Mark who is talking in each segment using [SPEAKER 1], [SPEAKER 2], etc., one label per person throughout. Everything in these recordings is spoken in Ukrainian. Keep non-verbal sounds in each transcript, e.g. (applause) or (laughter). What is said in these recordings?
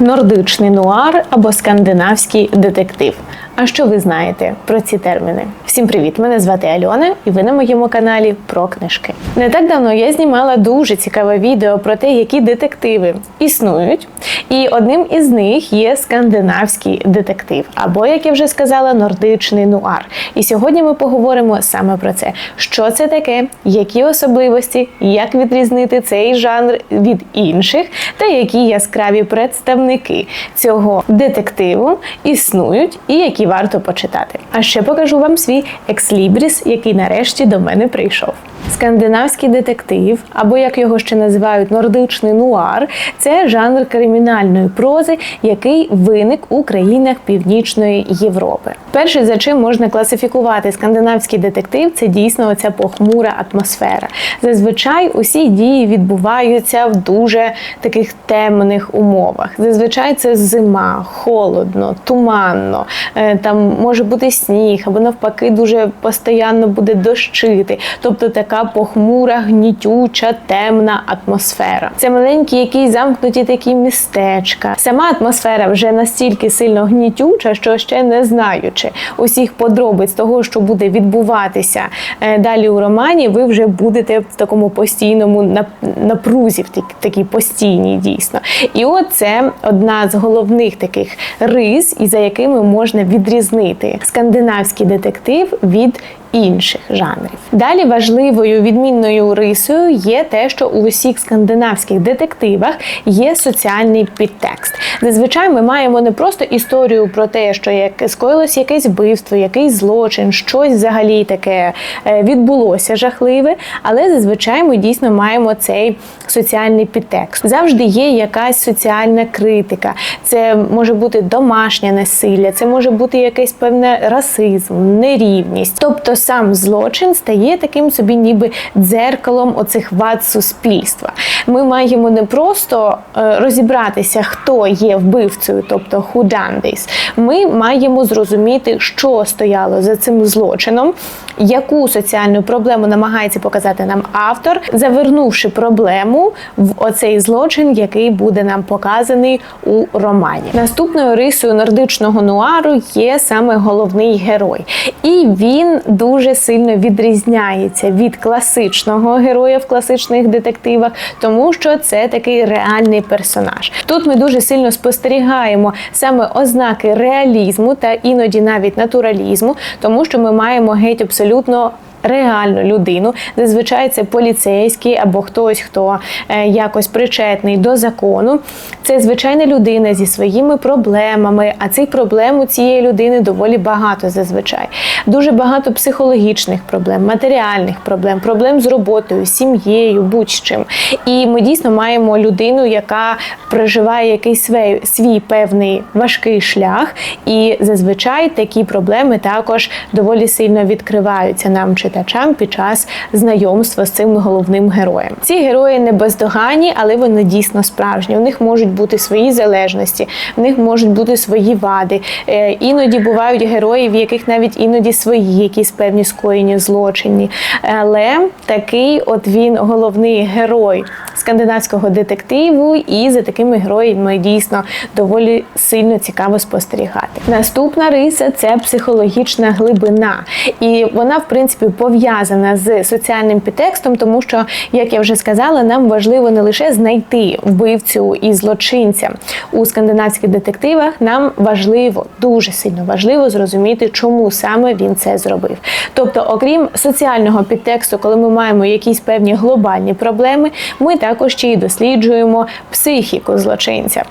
[SPEAKER 1] Нордичний нуар або скандинавський детектив. А що ви знаєте про ці терміни? Всім привіт! Мене звати Альона, і ви на моєму каналі про книжки. Не так давно я знімала дуже цікаве відео про те, які детективи існують, і одним із них є скандинавський детектив, або, як я вже сказала, нордичний нуар. І сьогодні ми поговоримо саме про це: що це таке, які особливості, як відрізнити цей жанр від інших, та які яскраві представники цього детективу існують і які варто почитати. А ще покажу вам свій екслібріс, який нарешті до мене прийшов. Скандинавський детектив, або як його ще називають нордичний нуар, це жанр кримінальної прози, який виник у країнах Північної Європи. Перше, за чим можна класифікувати скандинавський детектив, це дійсно оця похмура атмосфера. Зазвичай усі дії відбуваються в дуже таких темних умовах. Зазвичай це зима, холодно, туманно, е, там може бути сніг, або навпаки, дуже постійно буде дощити. Тобто така похмура, гнітюча, темна атмосфера. Це маленькі, якісь замкнуті такі містечка. Сама атмосфера вже настільки сильно гнітюча, що ще не знаючи усіх подробиць того, що буде відбуватися е, далі у романі, ви вже будете в такому постійному напрузі, в такій постійній дійсно. І от це одна з головних таких рис, і за якими можна відрізнити скандинавський детектив від інших жанрів. Далі важливою відмінною рисою є те, що у усіх скандинавських детективах є соціальний підтекст. Зазвичай ми маємо не просто історію про те, що як скоїлось якесь вбивство, якийсь злочин, щось взагалі таке е, відбулося жахливе, але зазвичай ми дійсно маємо цей соціальний підтекст. Завжди є якась соціальна критика. Це може бути домашнє насилля, це може бути якийсь певне расизм, нерівність. Тобто сам злочин стає таким собі, ніби дзеркалом оцих вад суспільства. Ми маємо не просто е, розібратися, хто є вбивцею, тобто who. Ми маємо зрозуміти, що стояло за цим злочином, яку соціальну проблему намагається показати нам автор, завернувши проблему в оцей злочин, який буде нам показаний у романі. Наступною рисою нордичного нуару є саме головний герой, і він дуже сильно відрізняється від класичного героя в класичних детективах, тому що це такий реальний персонаж. Тут ми дуже сильно спостерігаємо саме ознаки реалізму та іноді навіть натуралізму, тому що ми маємо геть абсолютно. Реальну людину, зазвичай це поліцейський або хтось, хто е, якось причетний до закону. Це звичайна людина зі своїми проблемами, а цих проблем у цієї людини доволі багато зазвичай. Дуже багато психологічних проблем, матеріальних проблем, проблем з роботою, сім'єю, будь-чим. І ми дійсно маємо людину, яка проживає якийсь свій, свій певний важкий шлях, і зазвичай такі проблеми також доволі сильно відкриваються нам, читачам, під час знайомства з цим головним героєм. Ці герої не бездоганні, але вони дійсно справжні. У них можуть бути свої залежності, в них можуть бути свої вади. Е, Іноді бувають герої, в яких навіть іноді свої якісь певні скоєні злочинні. Але такий, от він головний герой скандинавського детективу, і за такими героями дійсно доволі сильно цікаво спостерігати. Наступна риса це психологічна глибина, і вона, в принципі, пов'язана з соціальним підтекстом, тому що, як я вже сказала, нам важливо не лише знайти вбивцю і злочинця у скандинавських детективах. Нам важливо, дуже сильно важливо зрозуміти, чому саме він це зробив. Тобто, окрім соціального підтексту, коли ми маємо якісь певні глобальні проблеми, ми також ще й досліджуємо психіку злочинця.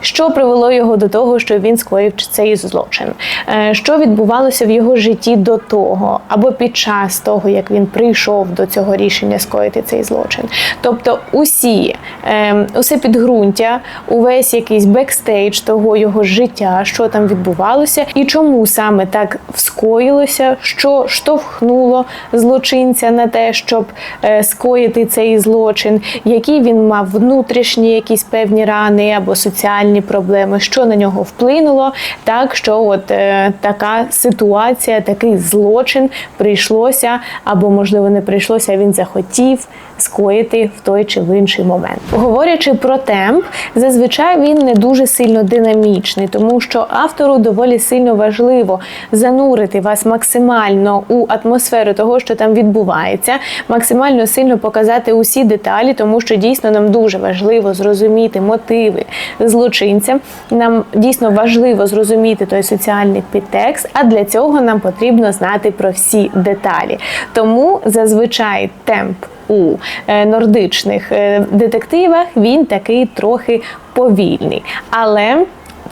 [SPEAKER 1] Що привело його до того, що він скоїв цей злочин? Е, Що відбувалося в його житті до того, або під час того, як він прийшов до цього рішення скоїти цей злочин? Тобто, усі е, усе підґрунтя, увесь якийсь бекстейдж того його життя, що там відбувалося, і чому саме так скоїлося, що штовхнуло злочинця на те, щоб е, скоїти цей злочин, які він мав внутрішні якісь певні рани або соціальні проблеми, що на нього вплинуло, так що от е, така ситуація, такий злочин прийшлося, або можливо не прийшлося, він захотів скоїти в той чи в інший момент. Говорячи про темп, зазвичай він не дуже сильно динамічний, тому що автору доволі сильно важливо занурити вас максимально у атмосферу того, що там відбувається, максимально сильно показати усі деталі, тому що дійсно нам дуже важливо зрозуміти мотиви злочинця. Нам дійсно важливо зрозуміти той соціальний підтекст, а для цього нам потрібно знати про всі деталі. Тому зазвичай темп у е, нордичних е, детективах він такий трохи повільний. Але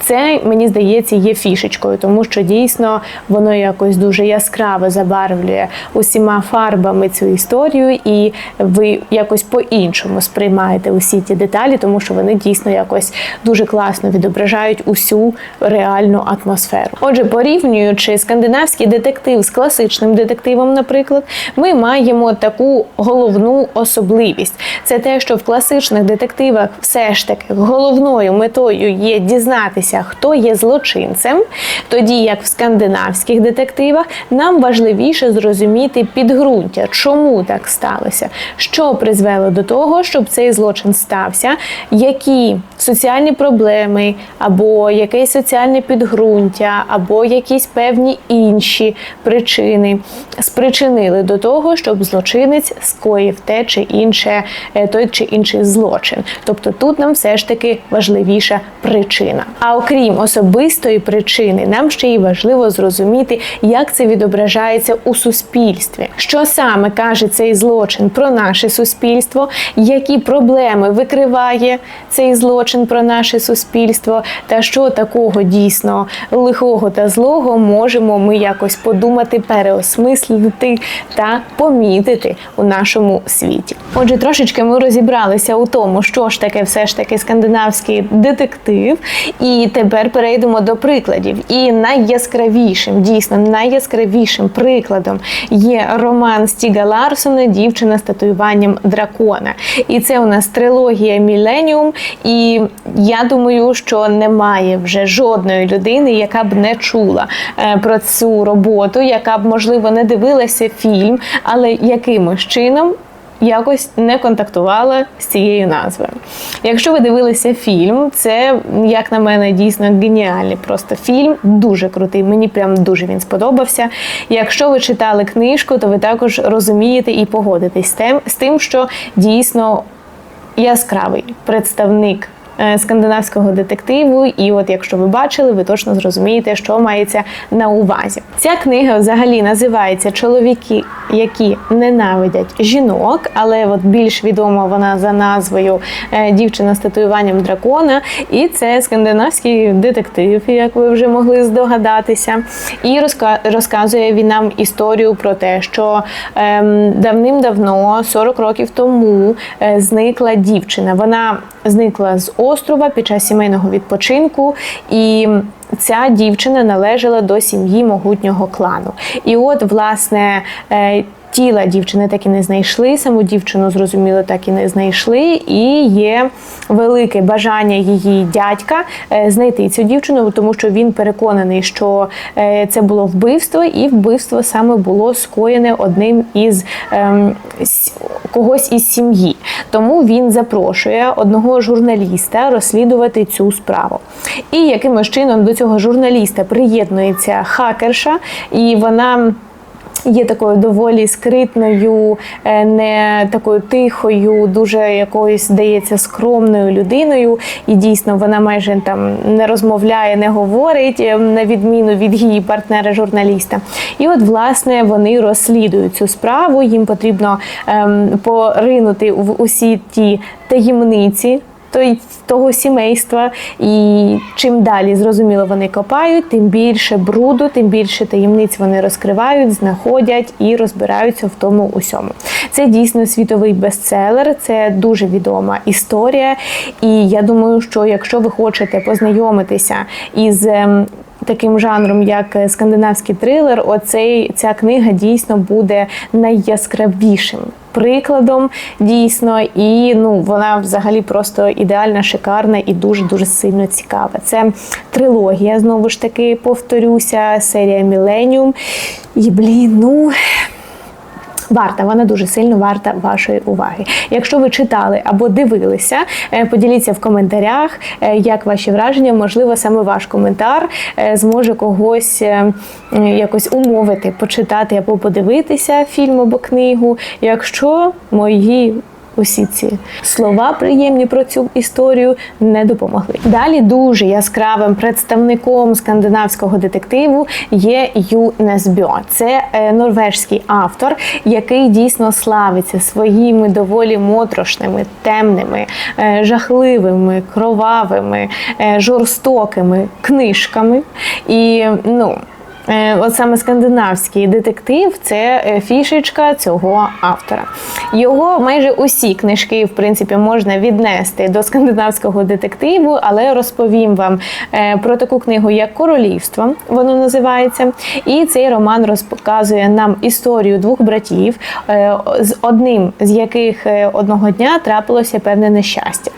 [SPEAKER 1] це мені здається є фішечкою, тому що дійсно воно якось дуже яскраво забарвлює усіма фарбами цю історію, і ви якось по-іншому сприймаєте усі ті деталі, тому що вони дійсно якось дуже класно відображають усю реальну атмосферу. Отже, порівнюючи скандинавський детектив з класичним детективом, наприклад, ми маємо таку головну особливість: це те, що в класичних детективах все ж таки головною метою є дізнатися дізнатися, хто є злочинцем, тоді як в скандинавських детективах нам важливіше зрозуміти підґрунтя, чому так сталося, що призвело до того, щоб цей злочин стався, які соціальні проблеми, або якесь соціальне підґрунтя, або якісь певні інші причини спричинили до того, щоб злочинець скоїв те чи інше, е, той чи інший злочин. Тобто тут нам все ж таки важливіша причина. А окрім особистої причини, нам ще й важливо зрозуміти, як це відображається у суспільстві, що саме каже цей злочин про наше суспільство, які проблеми викриває цей злочин про наше суспільство, та що такого дійсно лихого та злого можемо ми якось подумати, переосмислити та помітити у нашому світі. Отже, трошечки ми розібралися у тому, що ж таке все ж таки скандинавський детектив, і тепер перейдемо до прикладів. І найяскравішим, дійсно найяскравішим прикладом є роман Стіга Ларсона Дівчина з татуюванням дракона. І це у нас трилогія Міленіум. І я думаю, що немає вже жодної людини, яка б не чула е, про цю роботу, яка б можливо не дивилася фільм, але якимось чином якось не контактувала з цією назвою. Якщо ви дивилися фільм, це, як на мене, дійсно геніальний просто фільм, дуже крутий. Мені прям дуже він сподобався. Якщо ви читали книжку, то ви також розумієте і погодитесь з тим, що дійсно яскравий представник скандинавського детективу. І от, якщо ви бачили, ви точно зрозумієте, що мається на увазі. Ця книга взагалі називається Чоловіки, які ненавидять жінок, але от більш відома вона за назвою е, Дівчина з татуюванням дракона. І це скандинавський детектив, як ви вже могли здогадатися. І розказує він нам історію про те, що ем, давним-давно, 40 років тому, е, зникла дівчина. Вона зникла з острова під час сімейного відпочинку, і ця дівчина належала до сім'ї могутнього клану. І от, власне, е, тіла дівчини так і не знайшли, саму дівчину зрозуміло, так і не знайшли. І є велике бажання її дядька е, знайти цю дівчину, тому що він переконаний, що е, це було вбивство, і вбивство саме було скоєне одним із ем, когось із сім'ї. Тому він запрошує одного журналіста розслідувати цю справу. І якимось чином до цього журналіста приєднується хакерша, і вона є такою доволі скритною, е, не такою тихою, дуже якоюсь здається скромною людиною. І дійсно вона майже там не розмовляє, не говорить, е, на відміну від її партнера-журналіста. І от, власне, вони розслідують цю справу. Їм потрібно ем, поринути в усі ті таємниці той, того сімейства. І чим далі зрозуміло вони копають, тим більше бруду, тим більше таємниць вони розкривають, знаходять і розбираються в тому усьому. Це дійсно світовий бестселер, це дуже відома історія. І я думаю, що якщо ви хочете познайомитися із ем, таким жанром, як скандинавський трилер, оцей ця книга дійсно буде найяскравішим прикладом дійсно, і ну вона взагалі просто ідеальна, шикарна і дуже дуже сильно цікава. Це трилогія, знову ж таки, повторюся, серія Міленіум. І блін, ну. Варта, вона дуже сильно варта вашої уваги. Якщо ви читали або дивилися, е, поділіться в коментарях, е, як ваші враження. Можливо, саме ваш коментар е, зможе когось якось умовити, почитати або подивитися фільм або книгу. Якщо мої Усі ці слова приємні про цю історію не допомогли. Далі дуже яскравим представником скандинавського детективу є Ю Несбьо. Це е, норвежський автор, який дійсно славиться своїми доволі моторошними, темними, е, жахливими, кровавими, е, жорстокими книжками. І ну. Е, От саме скандинавський детектив це е, фішечка цього автора. Його майже усі книжки, в принципі, можна віднести до скандинавського детективу, але розповім вам е, про таку книгу, як Королівство, воно називається. І цей роман розказує нам історію двох братів, з одним з яких одного дня трапилося певне нещастя.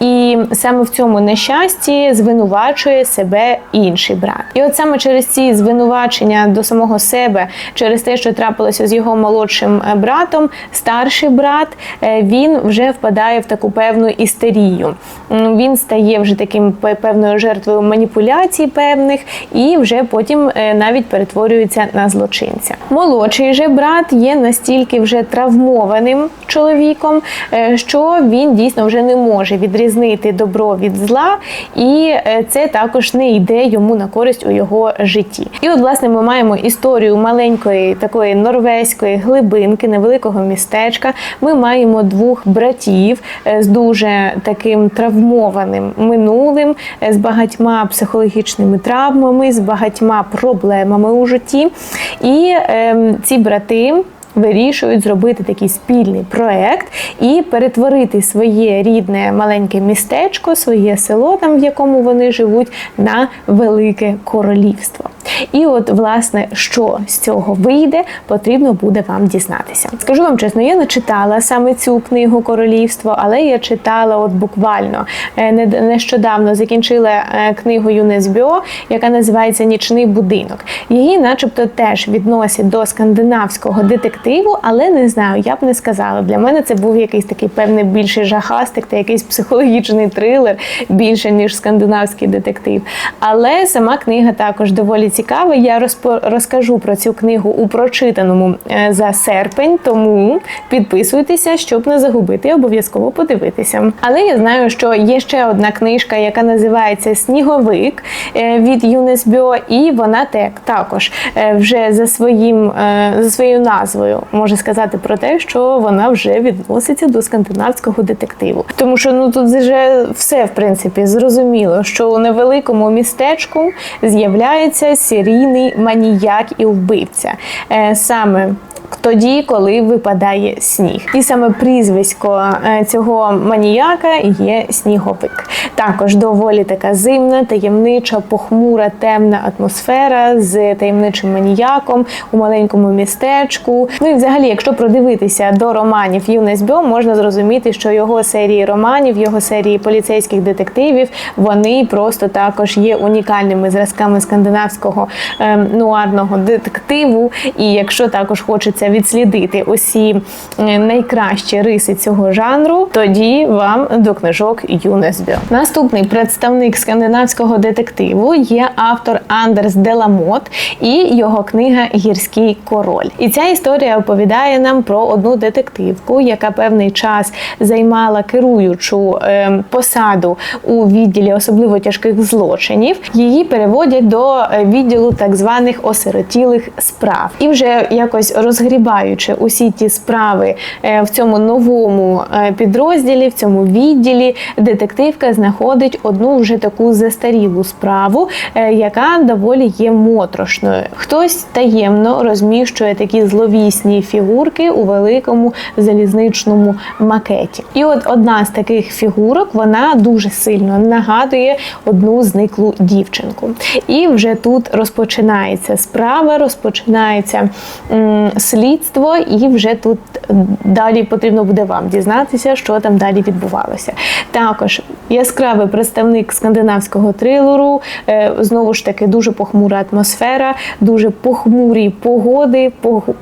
[SPEAKER 1] І саме в цьому нещасті звинувачує себе інший брат. І от саме через ці звинувачення до самого себе, через те, що трапилося з його молодшим е, братом, старший брат е, він вже впадає в таку певну істерію. Він стає вже таким певною жертвою маніпуляцій певних, і вже потім е, навіть перетворюється на злочинця. Молодший же брат є настільки вже травмованим чоловіком, що він дійсно вже не може відрізнити добро від зла, і це також не йде йому на користь у його житті. І власне, ми маємо історію маленької такої норвезької глибинки, невеликого містечка. Ми маємо двох братів е, з дуже таким травмованим минулим, е, з багатьма психологічними травмами, з багатьма проблемами у житті. І ем, ці брати вирішують зробити такий спільний проект і перетворити своє рідне маленьке містечко, своє село, там в якому вони живуть, на велике королівство. І от, власне, що з цього вийде, потрібно буде вам дізнатися. Скажу вам чесно, я не читала саме цю книгу Королівство, але я читала от буквально е, нещодавно закінчила е, книгу Юнесбьо, яка називається Нічний будинок. Її, начебто, теж відносять до скандинавського детективу, але не знаю, я б не сказала. Для мене це був якийсь такий певний більший жахастик та якийсь психологічний трилер більше ніж скандинавський детектив. Але сама книга також доволі цікава. Я розпо- розкажу про цю книгу у прочитаному е, за серпень, тому підписуйтеся, щоб не загубити, обов'язково подивитися. Але я знаю, що є ще одна книжка, яка називається Сніговик е, від Юнесбьо, і вона так також е, вже за своїм за своєю назвою може сказати про те, що вона вже відноситься до скандинавського детективу. Тому що ну тут вже все в принципі зрозуміло, що у невеликому містечку з'являється серійний маніяк і вбивця. Е, Саме тоді, коли випадає сніг. І саме прізвисько е, цього маніяка є сніговик. Також доволі така зимна, таємнича, похмура, темна атмосфера з таємничим маніяком у маленькому містечку. Ну і взагалі, якщо продивитися до романів Юнесбьо, можна зрозуміти, що його серії романів, його серії поліцейських детективів, вони просто також є унікальними зразками скандинавського ем, нуарного детективу. І якщо також хочеться відслідити усі е, найкращі риси цього жанру, тоді вам до книжок Юнесбьо. Наступний представник скандинавського детективу є автор Андерс Деламот і його книга Гірський король. І ця історія оповідає нам про одну детективку, яка певний час займала керуючу е, посаду у відділі особливо тяжких злочинів. Її переводять до е, відділу так званих осиротілих справ. І вже якось розгрібаючи усі ті справи е, в цьому новому е, підрозділі, в цьому відділі, детективка знаходить одну вже таку застарілу справу, е, яка доволі є моторошною. Хтось таємно розміщує такі зловісні фігурки у великому залізничному макеті. І от одна з таких фігурок вона дуже сильно нагадує одну зниклу дівчинку. І вже тут розпочинається справа, розпочинається м. Слідство, і вже тут далі потрібно буде вам дізнатися, що там далі відбувалося. Також яскравий представник скандинавського трилеру, е, знову ж таки, дуже похмура атмосфера, дуже похмурі погоди,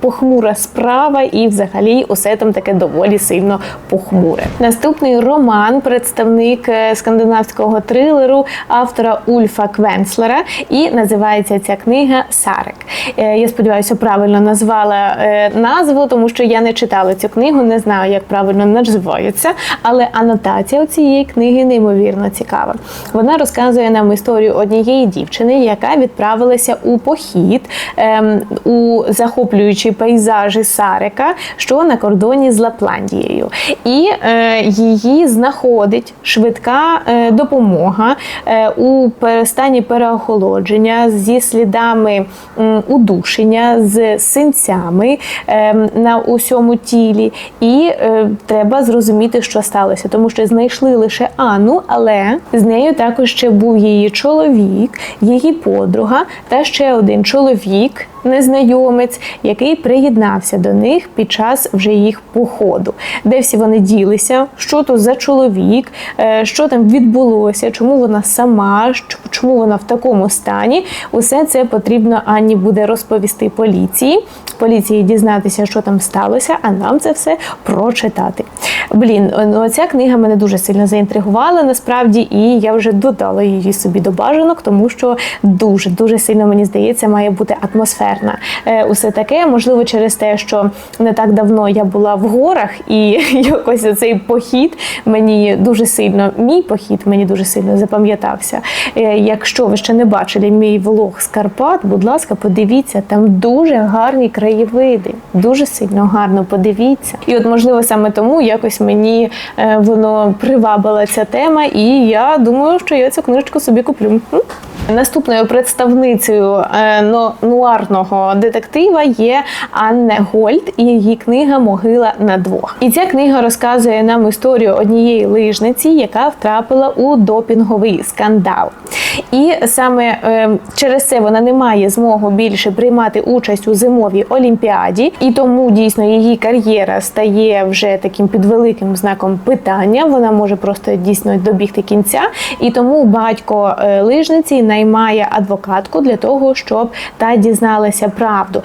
[SPEAKER 1] похмура справа, і взагалі усе там таке доволі сильно похмуре. Наступний роман, представник е, скандинавського трилеру автора Ульфа Квенслера, і називається ця книга Сарик. Е, Я сподіваюся, правильно назвала назву, тому що я не читала цю книгу, не знаю, як правильно називається, але анотація цієї книги неймовірно цікава. Вона розказує нам історію однієї дівчини, яка відправилася у похід ем, у захоплюючі пейзажі Сарика, що на кордоні з Лапландією. І е, її знаходить швидка е, допомога е, у стані переохолодження зі слідами удушення, з синцями е, на усьому тілі. І е, треба зрозуміти, що сталося, тому що знайшли лише Анну, але з нею також ще був її чоловік, її подруга та ще один чоловік. Незнайомець, який приєднався до них під час вже їх походу, де всі вони ділися, що то за чоловік, е, що там відбулося, чому вона сама, чому вона в такому стані. Усе це потрібно Анні буде розповісти поліції. Поліції дізнатися, що там сталося, а нам це все прочитати. Блін, ну, ця книга мене дуже сильно заінтригувала насправді, і я вже додала її собі до бажанок, тому що дуже дуже сильно мені здається, має бути атмосферна. Е, усе таке, можливо, через те, що не так давно я була в горах, і (laughs) якось цей похід мені дуже сильно, мій похід мені дуже сильно запам'ятався. Е, Якщо ви ще не бачили мій влог з Карпат, будь ласка, подивіться, там дуже гарні краєвиди, дуже сильно гарно подивіться. І от, можливо, саме тому якось мені е, воно привабила ця тема, і я думаю, що я цю книжечку собі куплю. Наступною представницею е, нуарного детектива є Анне Гольд і її книга Могила на двох. І ця книга розказує нам історію однієї лижниці, яка втрапила у допінговий скандал. І саме е, через це вона не має змогу більше приймати участь у зимовій олімпіаді, і тому дійсно її кар'єра стає вже таким під великим знаком питання. Вона може просто дійсно добігти кінця, і тому батько е, лижниці наймає адвокатку для того, щоб та дізналася правду.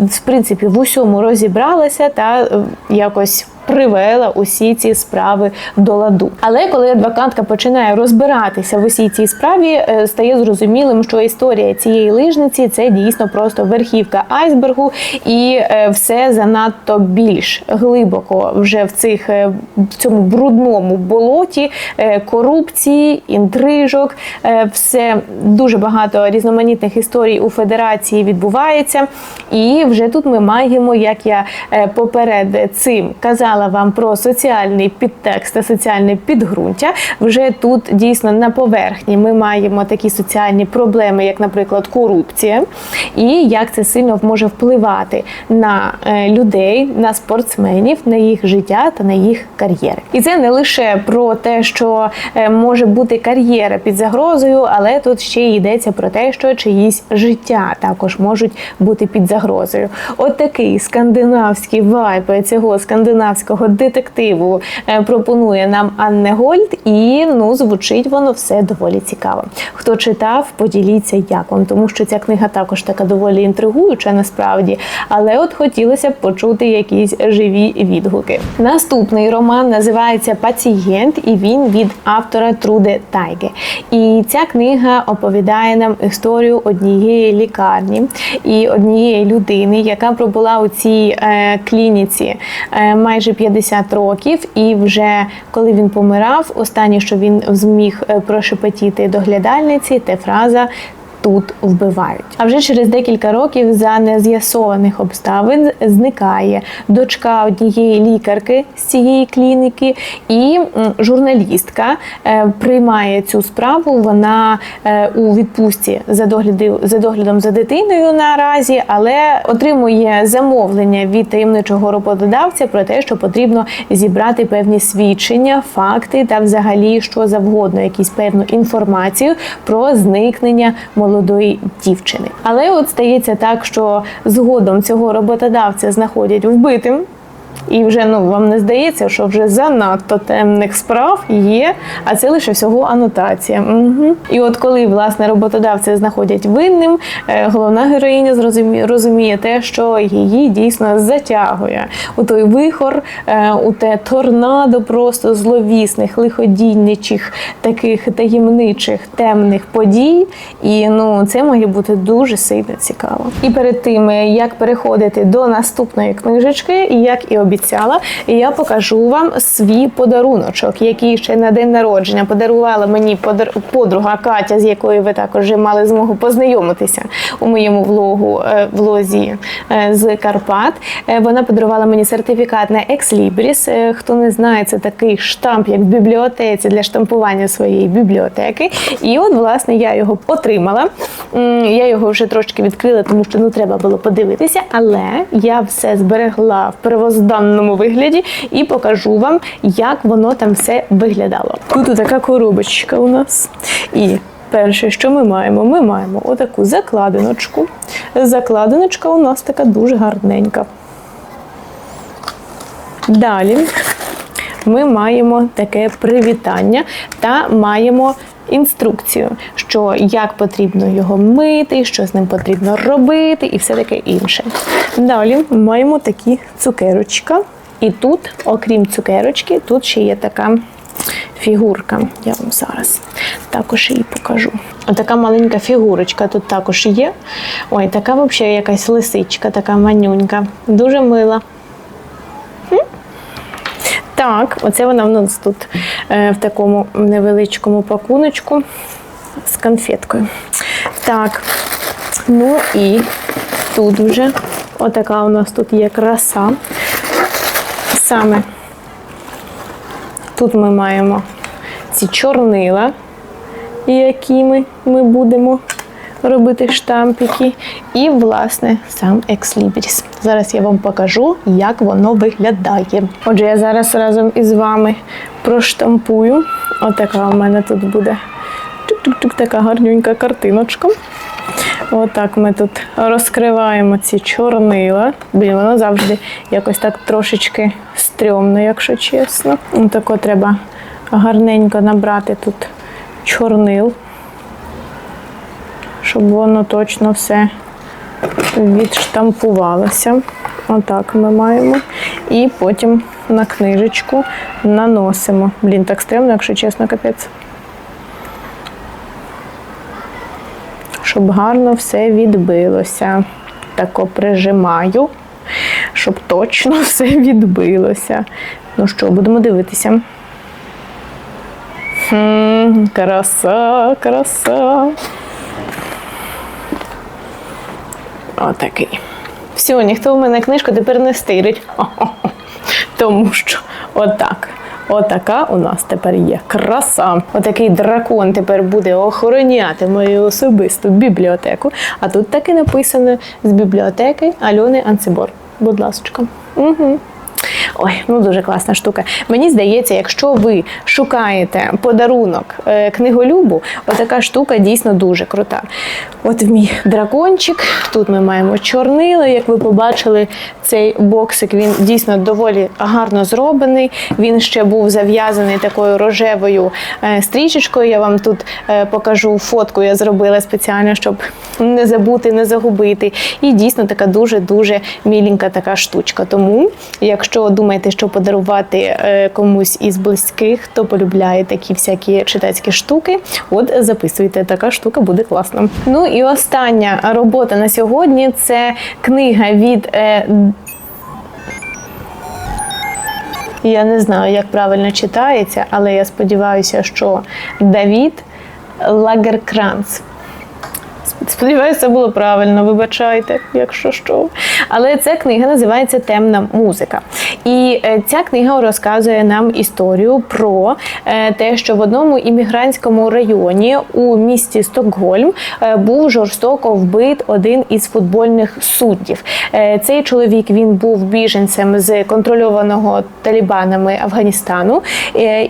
[SPEAKER 1] В принципі, в усьому розібралася та е, якось. Привела усі ці справи до ладу. Але коли адвокатка починає розбиратися в усій цій справі, е, стає зрозумілим, що історія цієї лижниці це дійсно просто верхівка айсбергу, і е, все занадто більш глибоко вже в цих е, в цьому брудному болоті корупції, інтрижок. Все дуже багато різноманітних історій у федерації відбувається. І вже тут ми маємо, як я поперед цим казала вам про соціальний підтекст та соціальне підґрунтя. Вже тут дійсно на поверхні ми маємо такі соціальні проблеми, як, наприклад, корупція, і як це сильно може впливати на е, людей, на спортсменів, на їх життя та на їх кар'єри. І це не лише про те, що е, може бути кар'єра під загрозою, але тут ще йдеться про те, що чиїсь життя також можуть бути під загрозою. От такий скандинавський вайб цього скандинавського детективу е, пропонує нам Анне Гольд, і ну звучить воно все доволі цікаво. Хто читав, поділіться як вам, тому що ця книга також така доволі інтригуюча насправді. Але от хотілося б почути якісь живі відгуки. Наступний роман називається Пацієнт, і він від автора Труде Тайге. І ця книга оповідає нам історію однієї лікарні і однієї людини, яка пробула у цій е, клініці е, майже 50 років, і вже коли він помирав, останнє, що він зміг е, прошепотіти доглядальниці, те фраза. Тут вбивають. А вже через декілька років за нез'ясованих обставин зникає дочка однієї лікарки з цієї клініки, і журналістка е, приймає цю справу. Вона е, у відпустці за догляди- за доглядом за дитиною наразі, але отримує замовлення від таємничого роботодавця про те, що потрібно зібрати певні свідчення, факти та взагалі що завгодно, якісь певну інформацію про зникнення молодої молодої дівчини. Але от стається так, що згодом цього роботодавця знаходять вбитим. І вже ну вам не здається, що вже занадто темних справ є, а це лише всього анотація. Угу. І от коли власне роботодавця знаходять винним, е, головна героїня зрозуміє розуміє те, що її дійсно затягує у той вихор, е, у те торнадо просто зловісних, лиходійничих, таких таємничих темних подій. І ну це має бути дуже сильно цікаво. І перед тим як переходити до наступної книжечки, як і обіцяла, я покажу вам свій подаруночок, який ще на день народження подарувала мені подруга Катя, з якою ви також мали змогу познайомитися у моєму влогу е, влозі е, з Карпат. Е, Вона подарувала мені сертифікат на Ex Libris. Е, Хто не знає, це такий штамп, як в бібліотеці для штампування своєї бібліотеки. І от, власне, я його отримала. Я його вже трошки відкрила, тому що ну треба було подивитися, але я все зберегла в первозданному вигляді і покажу вам, як воно там все виглядало. Тут така коробочка у нас. І перше, що ми маємо, ми маємо отаку закладиночку. Закладиночка у нас така дуже гарненька. Далі ми маємо таке привітання та маємо інструкцію, що як потрібно його мити, що з ним потрібно робити, і все таке інше. Далі маємо такі цукерочка. І тут, окрім цукерочки, тут ще є така фігурка. Я вам зараз також її покажу. Отака маленька фігурочка тут також є. Ой, така взагалі якась лисичка, така манюнька. Дуже мила. Так, оце вона в нас тут е, в такому невеличкому пакуночку з конфеткою. Так, ну і тут вже отака у нас тут є краса. Саме тут ми маємо ці чорнила, якими ми будемо робити штампики. І, власне, сам Libris. Зараз я вам покажу, як воно виглядає. Отже, я зараз разом із вами проштампую. Отака у мене тут буде тук-тук-тук, така гарнюнька картиночка. Отак ми тут розкриваємо ці чорнила. Блін, воно завжди якось так трошечки стрьомно, якщо чесно. Отако треба гарненько набрати тут чорнил, щоб воно точно все відштампувалося. Отак ми маємо. І потім на книжечку наносимо. Блін, так стрімно, якщо чесно, капець. Щоб гарно все відбилося. Тако прижимаю, щоб точно все відбилося. Ну що, будемо дивитися. Хм, краса, краса. Отакий. Все, ніхто в мене книжку тепер не стирить. (laughs) Тому що отак. Отака у нас тепер є краса. Отакий дракон тепер буде охороняти мою особисту бібліотеку. А тут так і написано з бібліотеки Альони Анцибор. Будь ласка. Угу. Ой, ну дуже класна штука. Мені здається, якщо ви шукаєте подарунок е, книголюбу, отака штука дійсно дуже крута. От мій дракончик, тут ми маємо чорнила. Як ви побачили, цей боксик він дійсно доволі гарно зроблений. Він ще був зав'язаний такою рожевою е, стрічечкою. Я вам тут е, покажу фотку, я зробила спеціально, щоб не забути, не загубити. І дійсно така дуже-дуже міленька така штучка. Тому, якщо думаєте, що подарувати е, комусь із близьких, хто полюбляє такі всякі читацькі штуки, от записуйте, така штука буде класна. Ну і остання робота на сьогодні це книга від. Е, я не знаю, як правильно читається, але я сподіваюся, що Давід Лагеркранц. Сподіваюся, було правильно, вибачайте, якщо що. Але ця книга називається Темна музика. І е, ця книга розказує нам історію про е, те, що в одному іммігрантському районі у місті Стокгольм е, був жорстоко вбит один із футбольних суддів. Цей чоловік він був біженцем з контрольованого талібанами Афганістану.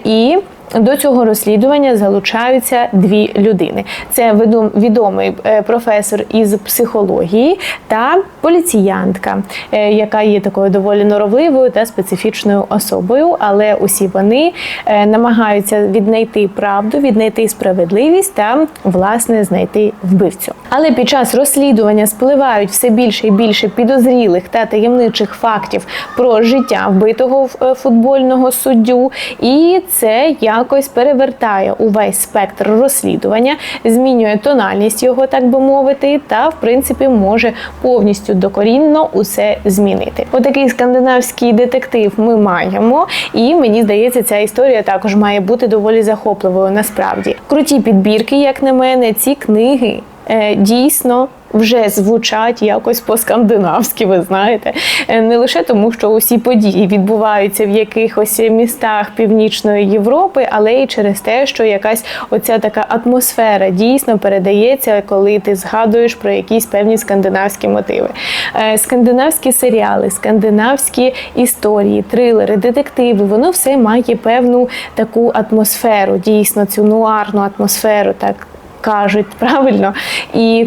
[SPEAKER 1] І до цього розслідування залучаються дві людини: це відомий е, професор із психології та поліціянтка, е, яка є такою доволі норовливою та специфічною особою. Але усі вони е, намагаються віднайти правду, віднайти справедливість та власне знайти вбивцю. Але під час розслідування спливають все більше і більше підозрілих та таємничих фактів про життя вбитого футбольного суддю, і це якось перевертає увесь спектр розслідування, змінює тональність його, так би мовити, та в принципі може повністю докорінно усе змінити. Отакий скандинавський детектив ми маємо, і мені здається, ця історія також має бути доволі захопливою. Насправді круті підбірки, як на мене, ці книги е, дійсно. Вже звучать якось по-скандинавськи, ви знаєте, Е, не лише тому, що усі події відбуваються в якихось містах Північної Європи, але й через те, що якась оця така атмосфера дійсно передається, коли ти згадуєш про якісь певні скандинавські мотиви. Е, Скандинавські серіали, скандинавські історії, трилери, детективи, воно все має певну таку атмосферу, дійсно цю нуарну атмосферу, так кажуть правильно. І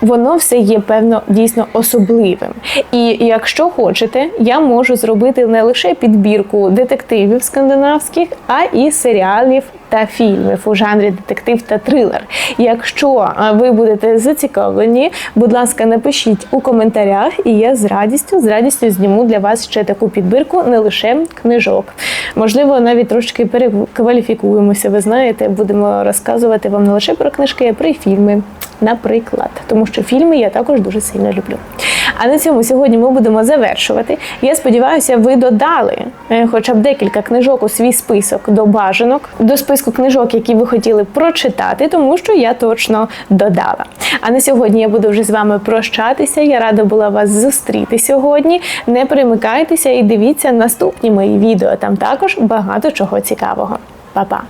[SPEAKER 1] Воно все є певно дійсно особливим. І якщо хочете, я можу зробити не лише підбірку детективів скандинавських, а і серіалів та фільмів у жанрі детектив та трилер. Якщо ви будете зацікавлені, будь ласка, напишіть у коментарях, і я з радістю, з радістю зніму для вас ще таку підбірку, не лише книжок. Можливо, навіть трошки перекваліфікуємося. Ви знаєте, будемо розказувати вам не лише про книжки, а про фільми, наприклад, тому що фільми я також дуже сильно люблю. А на цьому сьогодні ми будемо завершувати. Я сподіваюся, ви додали е, хоча б декілька книжок у свій список до бажанок, до списку книжок, які ви хотіли прочитати, тому що я точно додала. А на сьогодні я буду вже з вами прощатися. Я рада була вас зустріти сьогодні. Не перемикайтеся і дивіться наступні мої відео. Там також багато чого цікавого. Па-па!